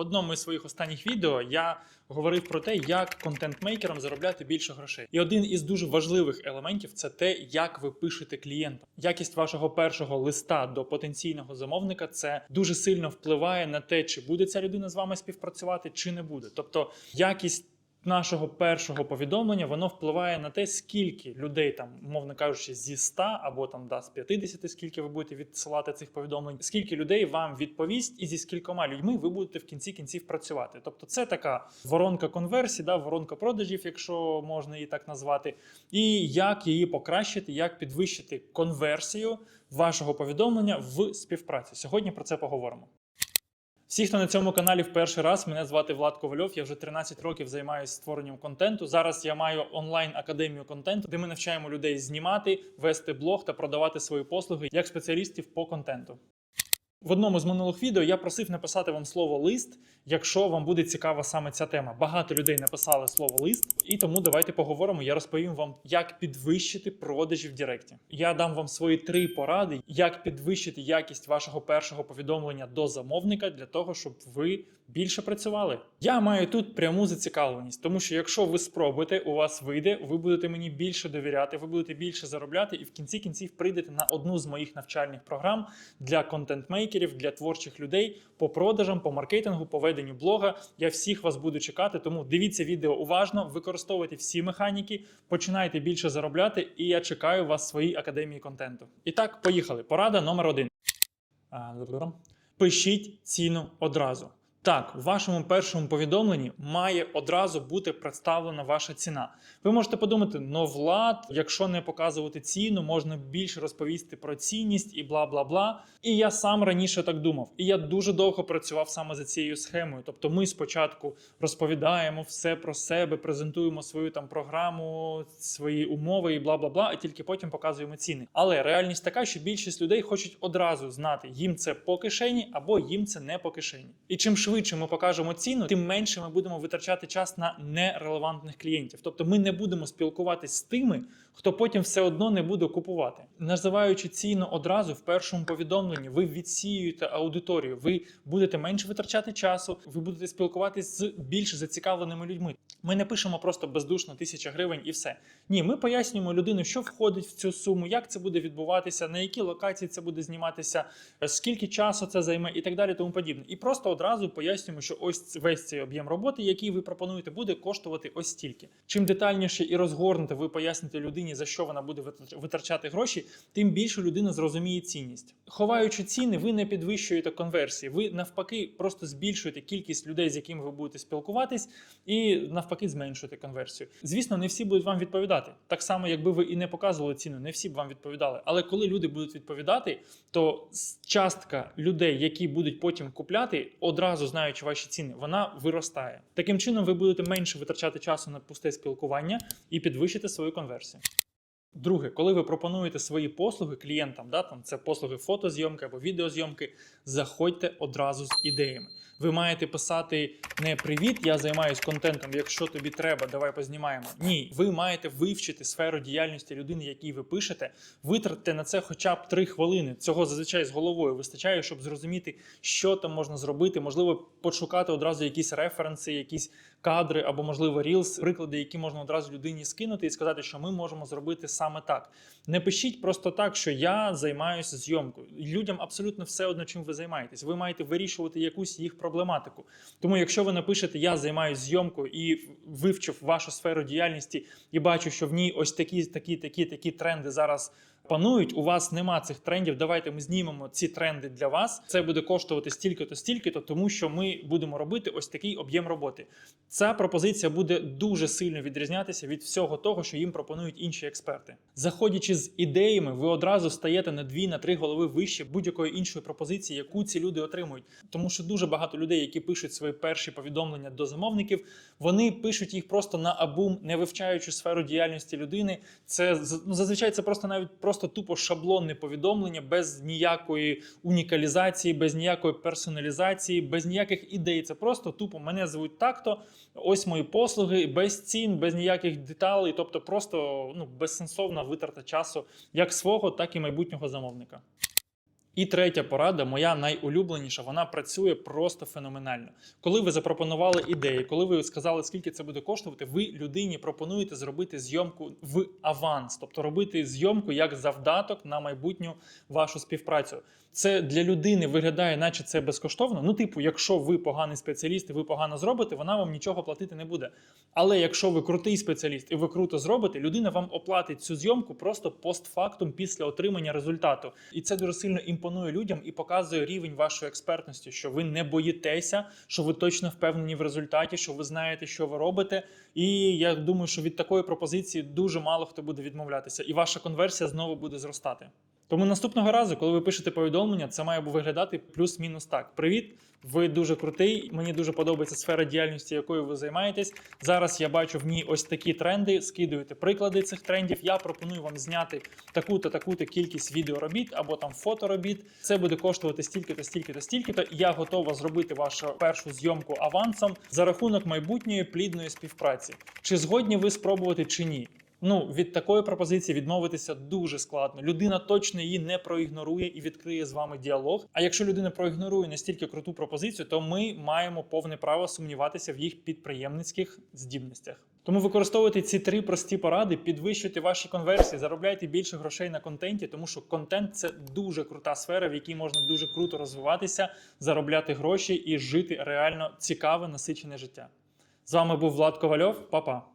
В одному із своїх останніх відео я говорив про те, як контент-мейкерам заробляти більше грошей. І один із дуже важливих елементів це те, як ви пишете клієнтам. Якість вашого першого листа до потенційного замовника це дуже сильно впливає на те, чи буде ця людина з вами співпрацювати, чи не буде. Тобто якість. Нашого першого повідомлення воно впливає на те, скільки людей там, умовно кажучи, зі 100 або там да, з 50, скільки ви будете відсилати цих повідомлень, скільки людей вам відповість, і зі скількома людьми ви будете в кінці кінців працювати. Тобто, це така воронка конверсій, да, воронка продажів, якщо можна її так назвати, і як її покращити, як підвищити конверсію вашого повідомлення в співпраці. Сьогодні про це поговоримо. Всі, хто на цьому каналі в перший раз, мене звати Влад Ковальов. Я вже 13 років займаюся створенням контенту. Зараз я маю онлайн академію контенту, де ми навчаємо людей знімати, вести блог та продавати свої послуги як спеціалістів по контенту. В одному з минулих відео я просив написати вам слово лист, якщо вам буде цікава саме ця тема. Багато людей написали слово лист, і тому давайте поговоримо. Я розповім вам, як підвищити продажі в Директі. Я дам вам свої три поради, як підвищити якість вашого першого повідомлення до замовника для того, щоб ви більше працювали. Я маю тут пряму зацікавленість, тому що якщо ви спробуєте, у вас вийде, ви будете мені більше довіряти, ви будете більше заробляти, і в кінці кінців прийдете на одну з моїх навчальних програм для контент-мейкерів, для творчих людей по продажам, по маркетингу, по веденню блога. Я всіх вас буду чекати. Тому дивіться відео уважно, використовуйте всі механіки, починайте більше заробляти, і я чекаю вас в своїй академії контенту. І так, поїхали. Порада номер один. Пишіть ціну одразу. Так, в вашому першому повідомленні має одразу бути представлена ваша ціна. Ви можете подумати, ну Влад, якщо не показувати ціну, можна більше розповісти про цінність і бла бла бла. І я сам раніше так думав. І я дуже довго працював саме за цією схемою. Тобто, ми спочатку розповідаємо все про себе, презентуємо свою там програму, свої умови і бла бла бла, а тільки потім показуємо ціни. Але реальність така, що більшість людей хочуть одразу знати, їм це по кишені або їм це не по кишені. І чим швидше ми покажемо ціну, тим менше ми будемо витрачати час на нерелевантних клієнтів. Тобто ми не будемо спілкуватись з тими, хто потім все одно не буде купувати. Називаючи ціну одразу в першому повідомленні, ви відсіюєте аудиторію, ви будете менше витрачати часу, ви будете спілкуватись з більш зацікавленими людьми. Ми не пишемо просто бездушно тисяча гривень і все. Ні, ми пояснюємо людину, що входить в цю суму, як це буде відбуватися, на які локації це буде зніматися, скільки часу це займе і так далі. Тому подібне. І просто одразу пояснюємо, що ось весь цей об'єм роботи, який ви пропонуєте, буде коштувати ось стільки. Чим детальніше і розгорнуто ви поясните людині, за що вона буде витрачати гроші, тим більше людина зрозуміє цінність. Ховаючи ціни, ви не підвищуєте конверсії. Ви навпаки просто збільшуєте кількість людей, з якими ви будете спілкуватись, і навпаки зменшуєте конверсію. Звісно, не всі будуть вам відповідати. Так само, якби ви і не показували ціну, не всі б вам відповідали. Але коли люди будуть відповідати, то частка людей, які будуть потім купляти, одразу знаючи ваші ціни, вона виростає. Таким чином, ви будете менше витрачати часу на пусте спілкування і підвищите свою конверсію. Друге, коли ви пропонуєте свої послуги клієнтам, да, там це послуги фотозйомки або відеозйомки, заходьте одразу з ідеями. Ви маєте писати не привіт, я займаюся контентом. Якщо тобі треба, давай познімаємо. Ні, ви маєте вивчити сферу діяльності людини, якій ви пишете. Витратьте на це хоча б три хвилини. Цього зазвичай з головою вистачає, щоб зрозуміти, що там можна зробити. Можливо, пошукати одразу якісь референси, якісь кадри або, можливо, рілс, приклади, які можна одразу людині скинути і сказати, що ми можемо зробити саме так. Не пишіть просто так, що я займаюся зйомкою. Людям абсолютно все одно, чим ви займаєтесь. Ви маєте вирішувати якусь їх проблематику. Тому, якщо ви напишете Я займаюся зйомкою і вивчив вашу сферу діяльності і бачу, що в ній ось такі, такі, такі, такі тренди зараз. Панують, у вас нема цих трендів. Давайте ми знімемо ці тренди для вас. Це буде коштувати стільки-то, стільки-то, тому що ми будемо робити ось такий об'єм роботи. Ця пропозиція буде дуже сильно відрізнятися від всього того, що їм пропонують інші експерти. Заходячи з ідеями, ви одразу стаєте на дві, на три голови вище будь-якої іншої пропозиції, яку ці люди отримують. Тому що дуже багато людей, які пишуть свої перші повідомлення до замовників, вони пишуть їх просто на абум, не вивчаючи сферу діяльності людини. Це ну, зазвичай це просто навіть просто тупо шаблонне повідомлення без ніякої унікалізації, без ніякої персоналізації, без ніяких ідей. Це просто тупо мене звуть так-то. Ось мої послуги без цін, без ніяких деталей, тобто просто ну безсенсовна витрата часу як свого, так і майбутнього замовника. І третя порада, моя найулюбленіша, вона працює просто феноменально. Коли ви запропонували ідеї, коли ви сказали, скільки це буде коштувати, ви людині пропонуєте зробити зйомку в аванс, тобто робити зйомку як завдаток на майбутню вашу співпрацю. Це для людини виглядає, наче це безкоштовно. Ну, типу, якщо ви поганий спеціаліст і ви погано зробите, вона вам нічого платити не буде. Але якщо ви крутий спеціаліст і ви круто зробите, людина вам оплатить цю зйомку просто постфактум після отримання результату. І це дуже сильно імпонує людям і показує рівень вашої експертності, що ви не боїтеся, що ви точно впевнені в результаті, що ви знаєте, що ви робите. І я думаю, що від такої пропозиції дуже мало хто буде відмовлятися, і ваша конверсія знову буде зростати. Тому наступного разу, коли ви пишете повідомлення, це має виглядати плюс-мінус так: Привіт, ви дуже крутий. Мені дуже подобається сфера діяльності, якою ви займаєтесь. Зараз я бачу в ній ось такі тренди. Скидуєте приклади цих трендів. Я пропоную вам зняти таку-то, таку-то кількість відеоробіт або там фоторобіт. Це буде коштувати стільки-то, стільки-то, стільки-то. Я готова зробити вашу першу зйомку авансом за рахунок майбутньої плідної співпраці. Чи згодні ви спробувати чи ні? Ну, від такої пропозиції відмовитися дуже складно. Людина точно її не проігнорує і відкриє з вами діалог. А якщо людина проігнорує настільки круту пропозицію, то ми маємо повне право сумніватися в їх підприємницьких здібностях. Тому використовуйте ці три прості поради, підвищуйте ваші конверсії, заробляйте більше грошей на контенті, тому що контент це дуже крута сфера, в якій можна дуже круто розвиватися, заробляти гроші і жити реально цікаве, насичене життя. З вами був Влад Ковальов. Па-па!